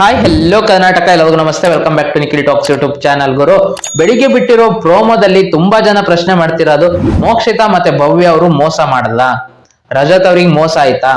Hi hello Karnataka ಎಲ್ಲರಿಗೂ namaste. Welcome back to Nikhil talks YouTube channel ಗುರು, ಬೆಳಿಗ್ಗೆ ಬಿಟ್ಟಿರೋ ಪ್ರೋಮೋದಲ್ಲಿ ತುಂಬಾ ಜನ ಪ್ರಶ್ನೆ ಮಾಡ್ತಿರೋದು, ಮೋಕ್ಷಿತಾ ಮತ್ತೆ ಭವ್ಯ ಅವರು ಮೋಸ ಮಾಡಲ್ಲ? ರಜತ್ ಅವ್ರಿಗೆ ಮೋಸ ಆಯ್ತಾ?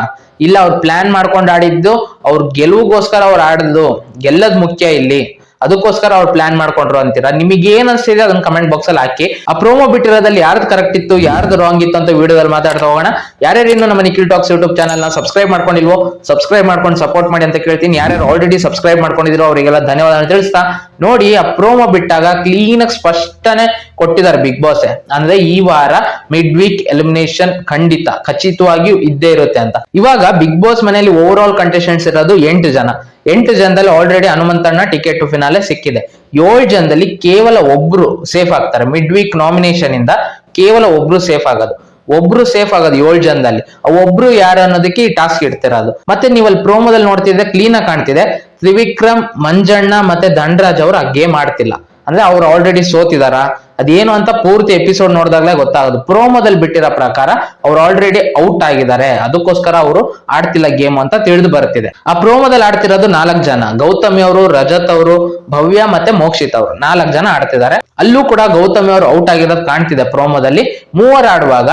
ಇಲ್ಲ, ಅವ್ರು ಪ್ಲಾನ್ ಮಾಡ್ಕೊಂಡು ಆಡಿದ್ದು, ಅವ್ರ ಗೆಲುವಿಗೋಸ್ಕರ ಅವ್ರು ಆಡಿದ್ದು, ಗೆಲ್ಲದ್ ಮುಖ್ಯ ಇಲ್ಲಿ. ಅದಕ್ಕೋಸ್ಕರ ಅವ್ರು ಪ್ಲಾನ್ ಮಾಡ್ಕೊಂಡ್ರು ಅಂತೀರಾ? ನಿಮಗೆ ಏನ್ ಅನ್ಸ್ತಿದೆ ಅದನ್ನ ಕಮೆಂಟ್ ಬಾಕ್ಸ್ ಅಲ್ಲಿ ಹಾಕಿ. ಆ ಪ್ರೋಮೋ ಬಿಟ್ಟಿರೋದಲ್ಲಿ ಯಾರ್ದು ಕರೆಕ್ಟ್ ಇತ್ತು, ಯಾರ್ದು ರಾಂಗ್ ಇತ್ತು ಅಂತ ವಿಡಿಯೋದಲ್ಲಿ ಮಾತಾಡ್ತಾ ಹೋಗೋಣ. ಯಾರ್ಯಾರು ಇನ್ನು ನಮ್ಮ ನಿಖಿಲ್ ಟಾಕ್ಸ್ ಯೂಟ್ಯೂಬ್ ಚಾನಲ್ನ ಸಬ್ಸ್ಕ್ರೈಬ್ ಮಾಡ್ಕೊಂಡಿಲ್ವೋ ಸಬ್ಸ್ಕ್ರೈಬ್ ಮಾಡ್ಕೊಂಡು ಸಪೋರ್ಟ್ ಮಾಡಿ ಅಂತ ಕೇಳ್ತೀನಿ. ಯಾರ್ಯಾರು ಆಲ್ರೆಡಿ ಸಬ್ಸ್ಕ್ರೈಬ್ ಮಾಡ್ಕೊಂಡಿದ್ರು ಅವರಿಗೆಲ್ಲ ಧನ್ಯವಾದ ತಿಳಿಸ್ತಾ. ನೋಡಿ, ಆ ಪ್ರೋಮೋ ಬಿಟ್ಟಾಗ ಕ್ಲೀನ್ ಆಗಿ ಸ್ಪಷ್ಟನೆ ಕೊಟ್ಟಿದ್ದಾರೆ ಬಿಗ್ ಬಾಸ್ ಅಂದ್ರೆ ಈ ವಾರ ಮಿಡ್ ವೀಕ್ ಎಲಿಮಿನೇಷನ್ ಖಂಡಿತ, ಖಚಿತವಾಗಿಯೂ ಇದ್ದೇ ಇರುತ್ತೆ ಅಂತ. ಇವಾಗ ಬಿಗ್ ಬಾಸ್ ಮನೆಯಲ್ಲಿ ಓವರ್ ಆಲ್ ಕಂಟೆಸ್ಟೆಂಟ್ಸ್ ಇರೋದು ಎಂಟು ಜನ. ಎಂಟು ಜನದಲ್ಲಿ ಆಲ್ರೆಡಿ ಹನುಮಂತಣ್ಣ ಟಿಕೆಟ್ ಫಿನಾಲೆ ಸಿಕ್ಕಿದೆ. ಏಳು ಜನದಲ್ಲಿ ಕೇವಲ ಒಬ್ರು ಸೇಫ್ ಆಗ್ತಾರೆ. ಮಿಡ್ ವೀಕ್ ನಾಮಿನೇಷನ್ ಇಂದ ಕೇವಲ ಒಬ್ರು ಸೇಫ್ ಆಗೋದು. ಒಬ್ರು ಸೇಫ್ ಆಗೋದು ಏಳು ಜನದಲ್ಲಿ. ಒಬ್ರು ಯಾರು ಅನ್ನೋದಕ್ಕೆ ಈ ಟಾಸ್ಕ್ ಇಡ್ತಿರೋದು. ಮತ್ತೆ ನೀವು ಅಲ್ಲಿ ಪ್ರೋಮೋದಲ್ಲಿ ನೋಡ್ತಿದ್ರೆ ಕ್ಲೀನ್ ಆಗಿ ಕಾಣ್ತಿದೆ. ತ್ರಿವಿಕ್ರಮ್, ಮಂಜಣ್ಣ ಮತ್ತೆ ಧನರಾಜ್ ಅವರು ಆ ಗೇಮ್ ಆಡ್ತಿಲ್ಲ. ಅಂದ್ರೆ ಅವ್ರು ಆಲ್ರೆಡಿ ಸೋತಿದಾರ? ಅದೇನು ಅಂತ ಪೂರ್ತಿ ಎಪಿಸೋಡ್ ನೋಡಿದಾಗಲೇ ಗೊತ್ತಾಗೋದು. ಪ್ರೋಮೋದಲ್ಲಿ ಬಿಟ್ಟಿರೋ ಪ್ರಕಾರ ಅವ್ರು ಆಲ್ರೆಡಿ ಔಟ್ ಆಗಿದ್ದಾರೆ. ಅದಕ್ಕೋಸ್ಕರ ಅವರು ಆಡ್ತಿಲ್ಲ ಗೇಮ್ ಅಂತ ತಿಳಿದು ಬರ್ತಿದೆ ಆ ಪ್ರೋಮೋದಲ್ಲಿ ಆಡ್ತಿರೋದು ನಾಲ್ಕು ಜನ. ಗೌತಮಿ ಅವರು, ರಜತ್ ಅವರು, ಭವ್ಯ ಮತ್ತೆ ಮೋಕ್ಷಿತ್ ಅವರು. ನಾಲ್ಕು ಜನ ಆಡ್ತಿದ್ದಾರೆ. ಅಲ್ಲೂ ಕೂಡ ಗೌತಮಿ ಅವರು ಔಟ್ ಆಗಿರೋದು ಕಾಣ್ತಿದೆ ಪ್ರೋಮೋದಲ್ಲಿ ಮೂವರು ಆಡುವಾಗ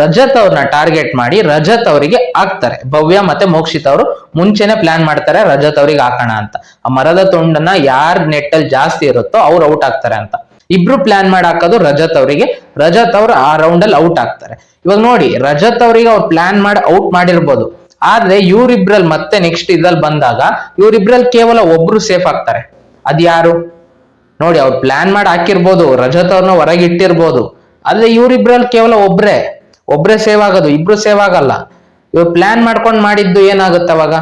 ರಜತ್ ಅವ್ರನ್ನ ಟಾರ್ಗೆಟ್ ಮಾಡಿ ರಜತ್ ಅವರಿಗೆ ಹಾಕ್ತಾರೆ. ಭವ್ಯ ಮತ್ತೆ ಮೋಕ್ಷಿತ್ ಅವರು ಮುಂಚೆನೆ ಪ್ಲಾನ್ ಮಾಡ್ತಾರೆ ರಜತ್ ಅವ್ರಿಗೆ ಹಾಕೋಣ ಅಂತ. ಆ ಮರದ ತುಂಡನ್ನ ಯಾರ್ ನೆಟ್ಟಲ್ಲಿ ಜಾಸ್ತಿ ಇರುತ್ತೋ ಅವ್ರು ಔಟ್ ಆಗ್ತಾರೆ ಅಂತ. ಇಬ್ರು ಪ್ಲಾನ್ ಮಾಡಿ ಹಾಕೋದು ರಜತ್ ಅವರಿಗೆ. ರಜತ್ ಅವರು ಆ ರೌಂಡ್ ಅಲ್ಲಿ ಔಟ್ ಆಗ್ತಾರೆ. ಇವಾಗ ನೋಡಿ, ರಜತ್ ಅವರಿಗೆ ಅವ್ರು ಪ್ಲಾನ್ ಮಾಡಿ ಔಟ್ ಮಾಡಿರ್ಬೋದು. ಆದ್ರೆ ಇವ್ರಿಬ್ರಲ್ಲಿ ಮತ್ತೆ ನೆಕ್ಸ್ಟ್ ಇದ್ರಲ್ಲಿ ಬಂದಾಗ, ಇವ್ರಿಬ್ರಲ್ಲಿ ಕೇವಲ ಒಬ್ರು ಸೇಫ್ ಆಗ್ತಾರೆ. ಅದ್ಯಾರು ನೋಡಿ, ಅವ್ರು ಪ್ಲಾನ್ ಮಾಡಿ ಹಾಕಿರ್ಬೋದು, ರಜತ್ ಅವ್ರನ್ನ ಹೊರಗೆ ಇಟ್ಟಿರ್ಬೋದು. ಆದ್ರೆ ಇವ್ರಿಬ್ರಲ್ಲಿ ಕೇವಲ ಒಬ್ರೇ. ಒಬ್ರೇ ಸೇವ್ ಆಗೋದು, ಇಬ್ರು ಸೇವ್ ಆಗಲ್ಲ. ಇವ್ರು ಪ್ಲಾನ್ ಮಾಡ್ಕೊಂಡು ಮಾಡಿದ್ದು ಏನಾಗುತ್ತೆ ಅವಾಗ?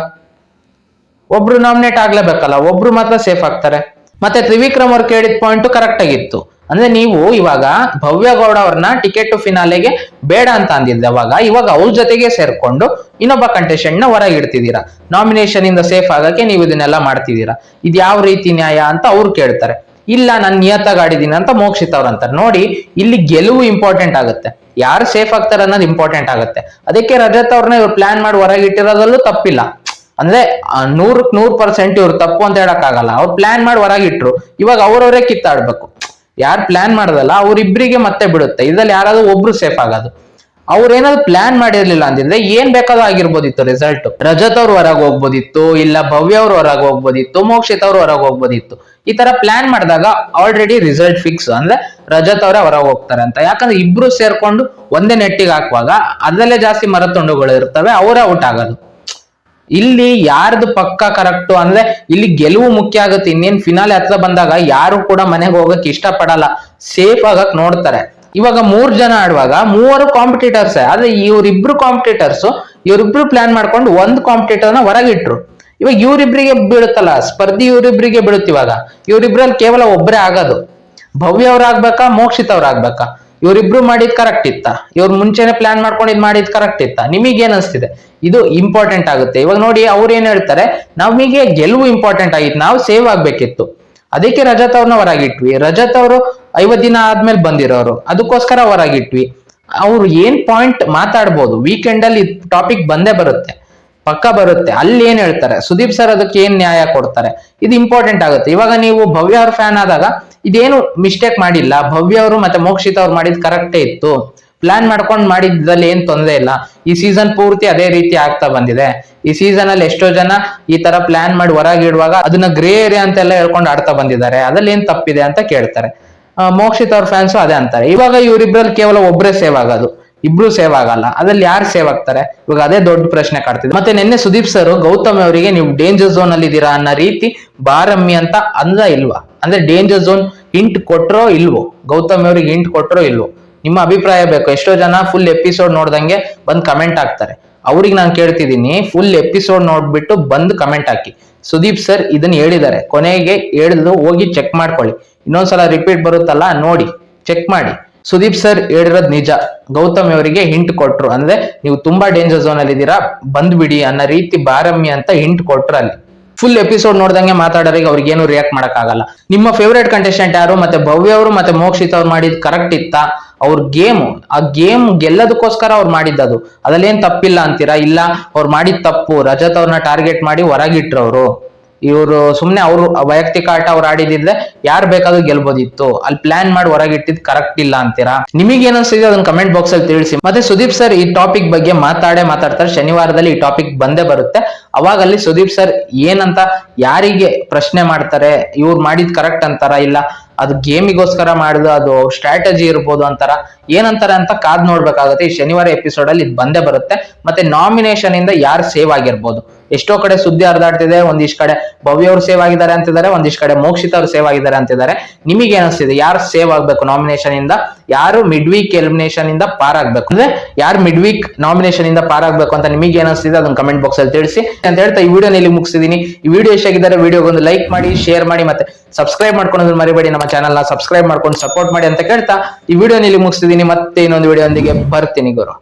ಒಬ್ರು ನಾಮಿನೇಟ್ ಆಗ್ಲೇಬೇಕಲ್ಲ, ಒಬ್ರು ಮಾತ್ರ ಸೇಫ್ ಆಗ್ತಾರೆ. ಮತ್ತೆ ತ್ರಿವಿಕ್ರಮ್ ಅವ್ರು ಕೇಳಿದ ಪಾಯಿಂಟ್ ಕರೆಕ್ಟ್ ಆಗಿತ್ತು. ಅಂದ್ರೆ ನೀವು ಇವಾಗ ಭವ್ಯ ಗೌಡ ಅವ್ರನ್ನ ಟಿಕೆಟ್ ಫಿನಾಲೆಗೆ ಬೇಡ ಅಂತ ಅಂದಿದ್ದೆ. ಅವಾಗ, ಇವಾಗ ಅವ್ರ ಜೊತೆಗೆ ಸೇರ್ಕೊಂಡು ಇನ್ನೊಬ್ಬ ಕಂಟೆಸ್ಟೆಂಟ್ನ ಹೊರಗೆ ಇಡ್ತಿದ್ದೀರಾ. ನಾಮಿನೇಷನ್ ಇಂದ ಸೇಫ್ ಆಗಕ್ಕೆ ನೀವು ಇದನ್ನೆಲ್ಲ ಮಾಡ್ತಿದ್ದೀರಾ. ಇದು ಯಾವ ರೀತಿ ನ್ಯಾಯ ಅಂತ ಅವ್ರು ಕೇಳ್ತಾರೆ. ಇಲ್ಲ, ನಾನು ನಿಯತ್ತಾಗಿ ಆಡಿದ್ದೀನಿ ಅಂತ ಮೋಕ್ಷಿತ್ ಅವ್ರು ಅಂತಾರೆ. ನೋಡಿ, ಇಲ್ಲಿ ಗೆಲುವು ಇಂಪಾರ್ಟೆಂಟ್ ಆಗುತ್ತೆ. ಯಾರು ಸೇಫ್ ಆಗ್ತಾರೆ ಅನ್ನೋದು ಇಂಪಾರ್ಟೆಂಟ್ ಆಗುತ್ತೆ. ಅದಕ್ಕೆ ರಜತ್ ಅವ್ರನ್ನ ಇವ್ರು ಪ್ಲಾನ್ ಮಾಡಿ ಹೊರಗೆ ಇಟ್ಟಿರೋದಲ್ಲೂ ತಪ್ಪಿಲ್ಲ. ಅಂದ್ರೆ ನೂರಕ್ ನೂರ್ ಪರ್ಸೆಂಟ್ ಇವ್ರು ತಪ್ಪು ಅಂತ ಹೇಳಕ್ ಆಗಲ್ಲ ಅವ್ರು ಪ್ಲಾನ್ ಮಾಡಿ ಹೊರಗಿಟ್ರು. ಇವಾಗ ಅವ್ರವರೇ ಕಿತ್ತಾಡ್ಬೇಕು. ಯಾರು ಪ್ಲಾನ್ ಮಾಡ್ದಲ್ಲ, ಅವ್ರಿಬ್ರಿಗೆ ಮತ್ತೆ ಬಿಡುತ್ತೆ. ಇದ್ರಲ್ಲಿ ಯಾರಾದ್ರೂ ಒಬ್ರು ಸೇಫ್ ಆಗೋದು. ಅವ್ರೇನಾದ್ರು ಪ್ಲಾನ್ ಮಾಡಿರ್ಲಿಲ್ಲ ಅಂದಿದ್ರೆ ಏನ್ ಬೇಕಾದ್ರೂ ಆಗಿರ್ಬೋದಿತ್ತು ರಿಸಲ್ಟ್ ರಜತ್ ಅವ್ರು ಹೊರಗೆ ಹೋಗ್ಬೋದಿತ್ತು, ಇಲ್ಲ ಭವ್ಯ ಅವ್ರು ಹೊರಗೆ ಹೋಗ್ಬೋದಿತ್ತು, ಮೋಕ್ಷಿತ್ ಅವ್ರು ಹೊರಗೆ ಹೋಗ್ಬೋದಿತ್ತು. ಈ ತರ ಪ್ಲಾನ್ ಮಾಡಿದಾಗ ಆಲ್ರೆಡಿ ರಿಸಲ್ಟ್ ಫಿಕ್ಸ್ ಅಂದ್ರೆ ರಜತ್ ಅವರೇ ಹೊರಗೆ ಹೋಗ್ತಾರೆ ಅಂತ. ಯಾಕಂದ್ರೆ ಇಬ್ರು ಸೇರ್ಕೊಂಡು ಒಂದೇ ನೆಟ್ಟಿಗೆ ಹಾಕುವಾಗ, ಅದರಲ್ಲೇ ಜಾಸ್ತಿ ಮರತುಂಡುಗಳು ಇರ್ತವೆ, ಅವರೇ ಔಟ್ ಆಗೋದು. ಇಲ್ಲಿ ಯಾರ್ದು ಪಕ್ಕ ಕರೆಕ್ಟ್ ಅಂದ್ರೆ ಇಲ್ಲಿ ಗೆಲುವು ಮುಖ್ಯ ಆಗುತ್ತೆ. ಇನ್ನೇನ್ ಫಿನಾಲೆ ಹತ್ರ ಬಂದಾಗ ಯಾರು ಕೂಡ ಮನೆಗೆ ಹೋಗಕ್ ಇಷ್ಟ ಪಡಲ್ಲ ಸೇಫ್ ಆಗಕ್ ನೋಡ್ತಾರೆ. ಇವಾಗ ಮೂರ್ ಜನ ಆಡುವಾಗ ಮೂವರು ಕಾಂಪಿಟೇಟರ್ಸ್ ಆದ್ರೆ ಇವ್ರಿಬ್ರು ಕಾಂಪಿಟೇಟರ್ಸ್ ಇವ್ರಿಬ್ರು ಪ್ಲಾನ್ ಮಾಡ್ಕೊಂಡು ಒಂದ್ ಕಾಂಪಿಟೇಟರ್ನ ಹೊರಗಿಟ್ರು ಇವಾಗ ಇವ್ರಿಬ್ರಿಗೆ ಬೀಳುತ್ತಲ್ಲ, ಸ್ಪರ್ಧಿ ಇವ್ರಿಬ್ರಿಗೆ ಬೀಳುತ್ತಿವಾಗ ಇವ್ರಿಬ್ರಲ್ಲಿ ಕೇವಲ ಒಬ್ಬರೇ ಆಗೋದು. ಭವ್ಯ ಅವ್ರಾಗ್ಬೇಕಾ, ಮೋಕ್ಷಿತ್ ಅವ್ರ ಆಗ್ಬೇಕಾ ಇವ್ರಿಬ್ರು ಮಾಡಿದ್ ಕರೆಕ್ಟ್ ಇತ್ತ. ಇವ್ರು ಮುಂಚೆನೆ ಪ್ಲಾನ್ ಮಾಡ್ಕೊಂಡು ಇದ್ ಮಾಡಿದ್ ಕರೆಕ್ಟ್ ಇತ್ತ. ನಿಮಗೆ ಏನ್ ಅನ್ಸ್ತಿದೆ? ಇದು ಇಂಪಾರ್ಟೆಂಟ್ ಆಗುತ್ತೆ. ಇವಾಗ ನೋಡಿ ಅವ್ರು ಏನ್ ಹೇಳ್ತಾರೆ? ನಮಗೆ ಗೆಲುವು ಇಂಪಾರ್ಟೆಂಟ್ ಆಗಿತ್ತು. ನಾವು ಸೇವ್ ಆಗ್ಬೇಕಿತ್ತು. ಅದಕ್ಕೆ ರಜತ್ ಅವ್ರನ್ನ ಹೊರಗಿಟ್ವಿ. ರಜತ್ ಅವರು ಐವತ್ ದಿನ ಆದ್ಮೇಲೆ ಬಂದಿರೋರು. ಅದಕ್ಕೋಸ್ಕರ ಹೊರಗಿಟ್ವಿ. ಅವ್ರು ಏನ್ ಪಾಯಿಂಟ್ ಮಾತಾಡ್ಬೋದು? ವೀಕೆಂಡ್ ಅಲ್ಲಿ ಟಾಪಿಕ್ ಬಂದೇ ಬರುತ್ತೆ. ಪಕ್ಕ ಬರುತ್ತೆ. ಅಲ್ಲಿ ಏನ್ ಹೇಳ್ತಾರೆ? ಸುದೀಪ್ ಸರ್ ಅದಕ್ಕೆ ಏನ್ ನ್ಯಾಯ ಕೊಡ್ತಾರೆ? ಇದು ಇಂಪಾರ್ಟೆಂಟ್ ಆಗುತ್ತೆ. ಇವಾಗ ನೀವು ಭವ್ಯ ಅವ್ರ ಫ್ಯಾನ್ ಆದಾಗ ಇದೇನು ಮಿಸ್ಟೇಕ್ ಮಾಡಿಲ್ಲ. ಭವ್ಯ ಅವರು ಮತ್ತೆ ಮೋಕ್ಷಿತ್ ಅವ್ರು ಮಾಡಿದ್ ಕರೆಕ್ಟೇ ಇತ್ತು. ಪ್ಲಾನ್ ಮಾಡ್ಕೊಂಡು ಮಾಡಿದ್ರಲ್ಲಿ ಏನ್ ತೊಂದರೆ ಇಲ್ಲ. ಈ ಸೀಸನ್ ಪೂರ್ತಿ ಅದೇ ರೀತಿ ಆಗ್ತಾ ಬಂದಿದೆ. ಈ ಸೀಸನ್ ಅಲ್ಲಿ ಎಷ್ಟೋ ಜನ ಈ ತರ ಪ್ಲಾನ್ ಮಾಡಿ ಹೊರಗೆ ಇಡುವಾಗ ಅದನ್ನ ಗ್ರೇ ಏರಿಯಾ ಅಂತೆಲ್ಲ ಹೇಳ್ಕೊಂಡು ಆಡ್ತಾ ಬಂದಿದ್ದಾರೆ. ಅದ್ರಲ್ಲಿ ಏನ್ ತಪ್ಪಿದೆ ಅಂತ ಕೇಳ್ತಾರೆ. ಮೋಕ್ಷಿತ್ ಅವ್ರ ಫ್ಯಾನ್ಸು ಅದೇ ಅಂತಾರೆ. ಇವಾಗ ಇವರಿಬ್ರಲ್ಲಿ ಕೇವಲ ಒಬ್ಬರೇ ಸೇವ್ ಆಗೋದು. ಇಬ್ರು ಸೇವ್ ಆಗಲ್ಲ. ಅದ್ರಲ್ಲಿ ಯಾರು ಸೇವ್ ಆಗ್ತಾರೆ? ಇವಾಗ ಅದೇ ದೊಡ್ಡ ಪ್ರಶ್ನೆ ಕಾಡ್ತಿದೆ. ಮತ್ತೆ ನಿನ್ನೆ ಸುದೀಪ್ ಸರ್ ಗೌತಮ್ ಅವರಿಗೆ ನೀವು ಡೇಂಜರ್ ಝೋನ್ ಅಲ್ಲಿ ಇದ್ದೀರಾ ಅನ್ನೋ ರೀತಿ ಬಾರಮ್ಮಿ ಅಂತ ಅಂದ ಇಲ್ವಾ? ಅಂದ್ರೆ ಡೇಂಜರ್ ಝೋನ್ ಹಿಂಟ್ ಕೊಟ್ರೋ ಇಲ್ವೋ? ಗೌತಮ್ ಅವ್ರಿಗೆ ಹಿಂಟ್ ಕೊಟ್ರೋ ಇಲ್ವೋ? ನಿಮ್ಮ ಅಭಿಪ್ರಾಯ ಬೇಕು. ಎಷ್ಟೋ ಜನ ಫುಲ್ ಎಪಿಸೋಡ್ ನೋಡ್ದಂಗೆ ಬಂದ್ ಕಮೆಂಟ್ ಹಾಕ್ತಾರೆ. ಅವ್ರಿಗೆ ನಾನು ಕೇಳ್ತಿದ್ದೀನಿ ಫುಲ್ ಎಪಿಸೋಡ್ ನೋಡ್ಬಿಟ್ಟು ಬಂದು ಕಮೆಂಟ್ ಹಾಕಿ. ಸುದೀಪ್ ಸರ್ ಇದನ್ನ ಹೇಳಿದ್ದಾರೆ. ಕೊನೆಗೆ ಹೇಳಿದ್ರು ಹೋಗಿ ಚೆಕ್ ಮಾಡ್ಕೊಳ್ಳಿ. ಇನ್ನೊಂದ್ಸಲ ರಿಪೀಟ್ ಬರುತ್ತಲ್ಲ, ನೋಡಿ. ಚೆಕ್ ಮಾಡಿ. ಸುದೀಪ್ ಸರ್ ಹೇಳಿರೋದ್ ನಿಜ. ಗೌತಮ್ ಅವರಿಗೆ ಹಿಂಟ್ ಕೊಟ್ರು. ಅಂದ್ರೆ ನೀವು ತುಂಬಾ ಡೇಂಜರ್ ಝೋನ್ ಅಲ್ಲಿ ಇದ್ದೀರಾ, ಬಂದ್ಬಿಡಿ ಅನ್ನೋ ರೀತಿ ಬಾರಮ್ಮಿ ಅಂತ ಹಿಂಟ್ ಕೊಟ್ರು ಅಲ್ಲಿ. ಫುಲ್ ಎಪಿಸೋಡ್ ನೋಡ್ದಂಗೆ ಮಾತಾಡೋರಿಗೆ ಅವ್ರಿಗೆ ಏನು ರಿಯಾಕ್ಟ್ ಮಾಡಕ್ಕಾಗಲ್ಲ. ನಿಮ್ಮ ಫೇವ್ರೇಟ್ ಕಂಟೆಸ್ಟೆಂಟ್ ಯಾರು ಮತ್ತೆ ಭವ್ಯ ಅವರು ಮತ್ತೆ ಮೋಕ್ಷಿತ್ ಅವ್ರು ಮಾಡಿದ್ ಕರೆಕ್ಟ್ ಇತ್ತಾ? ಅವ್ರ ಗೇಮ್ ಆ ಗೇಮ್ ಗೆಲ್ಲದಕ್ಕೋಸ್ಕರ ಅವ್ರು ಮಾಡಿದ್ದದು. ಅದಲ್ಲೇನ್ ತಪ್ಪಿಲ್ಲ ಅಂತೀರಾ? ಇಲ್ಲ, ಅವ್ರು ಮಾಡಿದ ತಪ್ಪು. ರಜತ್ ಅವ್ರನ್ನ ಟಾರ್ಗೆಟ್ ಮಾಡಿ ಹೊರಗಿಟ್ರು ಅವರು ಇವರು ಸುಮ್ನೆ ಅವರು ವೈಯಕ್ತಿಕ ಆಟ ಅವ್ರು ಆಡಿದಿದ್ರೆ ಯಾರು ಬೇಕಾದ್ರೂ ಗೆಲ್ಬೋದಿತ್ತು. ಅಲ್ಲಿ ಪ್ಲಾನ್ ಮಾಡಿ ಹೊರಗಿಟ್ಟಿದ್ ಕರೆಕ್ಟ್ ಇಲ್ಲ ಅಂತೀರಾ? ನಿಮಗೆ ಏನಿಸ್ತಿದೆ ಅದನ್ನ ಕಮೆಂಟ್ ಬಾಕ್ಸ್ ಅಲ್ಲಿ ತಿಳಿಸಿ. ಮತ್ತೆ ಸುದೀಪ್ ಸರ್ ಈ ಟಾಪಿಕ್ ಬಗ್ಗೆ ಮಾತಾಡೇ ಮಾತಾಡ್ತಾರೆ. ಶನಿವಾರದಲ್ಲಿ ಈ ಟಾಪಿಕ್ ಬಂದೇ ಬರುತ್ತೆ. ಅವಾಗ ಅಲ್ಲಿ ಸುದೀಪ್ ಸರ್ ಏನಂತ ಯಾರಿಗೆ ಪ್ರಶ್ನೆ ಮಾಡ್ತಾರೆ, ಇವ್ರು ಮಾಡಿದ್ ಕರೆಕ್ಟ್ ಅಂತಾರ ಇಲ್ಲ, ಅದು ಗೇಮಿಗೋಸ್ಕರ ಮಾಡಿದ, ಅದು ಸ್ಟ್ರಾಟಜಿ ಇರ್ಬೋದು ಅಂತಾರ, ಏನಂತಾರೆ ಅಂತ ಕಾದ್ ನೋಡ್ಬೇಕಾಗುತ್ತೆ. ಈ ಶನಿವಾರ ಎಪಿಸೋಡ್ ಅಲ್ಲಿ ಇದು ಬಂದೇ ಬರುತ್ತೆ. ಮತ್ತೆ ನಾಮಿನೇಷನ್ ಇಂದ ಯಾರು ಸೇವ್ ಆಗಿರ್ಬೋದು? ಎಷ್ಟೋ ಕಡೆ ಸುದ್ದಿ ಹರಿದಾಡ್ತಿದೆ, ಒಂದಿಷ್ಟು ಕಡೆ ಭವ್ಯ ಅವರು ಸೇವ್ ಆಗಿದ್ದಾರೆ ಅಂತಿದ್ದಾರೆ, ಒಂದಿಷ್ಟು ಕಡೆ ಮೋಕ್ಷಿತ ಅವ್ರು ಸೇವ್ ಆಗಿದ್ದಾರೆ ಅಂತಿದ್ದಾರೆ. ನಿಮಗೆ ಅನಿಸ್ತಿದೆ ಯಾರು ಸೇವ್ ಆಗ್ಬೇಕು ನಾಮಿನೇಷನ್ ಇಂದ? ಯಾರು ಮಿಡ್ ವೀಕ್ ಎಲಿಮಿನೇಷನ್ ಇಂದ ಪಾರಾಗ್ಬೇಕು ಅಂದ್ರೆ ಯಾರು ಮಿಡ್ ವೀಕ್ ನಾಮಿನೇಷನ್ ಇಂದ ಪಾರಾಗ್ಬೇಕು ಅಂತ ನಿಮಗೆ ಏನಿಸ್ತಿದೆ ಅದನ್ನ ಕಮೆಂಟ್ ಬಾಕ್ಸ್ ಅಲ್ಲಿ ತಿಳಿಸಿ. ಅಂತ ಹೇಳ್ತಾ ಈ ವಿಡಿಯೋ ಇಲ್ಲಿ ಮುಗಿಸಿದೀನಿ ಈ ವಿಡಿಯೋ ಎಷ್ಟಾಗಿದ್ದಾರೆ ವಿಡಿಯೋಗೊಂದು ಲೈಕ್ ಮಾಡಿ ಶೇರ್ ಮಾಡಿ ಮತ್ತೆ ಸಬ್ಸ್ಕ್ರೈಬ್ ಮಾಡ್ಕೊಂಡು ಮರಿಬೇಡಿ. ನಮ್ಮ ಚಾನಲ್ನ ಸಬ್ಸ್ಕ್ರೈಬ್ ಮಾಡ್ಕೊಂಡು ಸಪೋರ್ಟ್ ಮಾಡಿ ಅಂತ ಕೇಳ್ತಾ ಈ ವಿಡಿಯೋ ಇಲ್ಲಿ ಮುಗಿಸ್ತಿದ್ದೀನಿ ಮತ್ತೆ ಇನ್ನೊಂದು ವಿಡಿಯೋ ಒಂದಿಗೆ ಬರ್ತೀನಿ ಗುರು.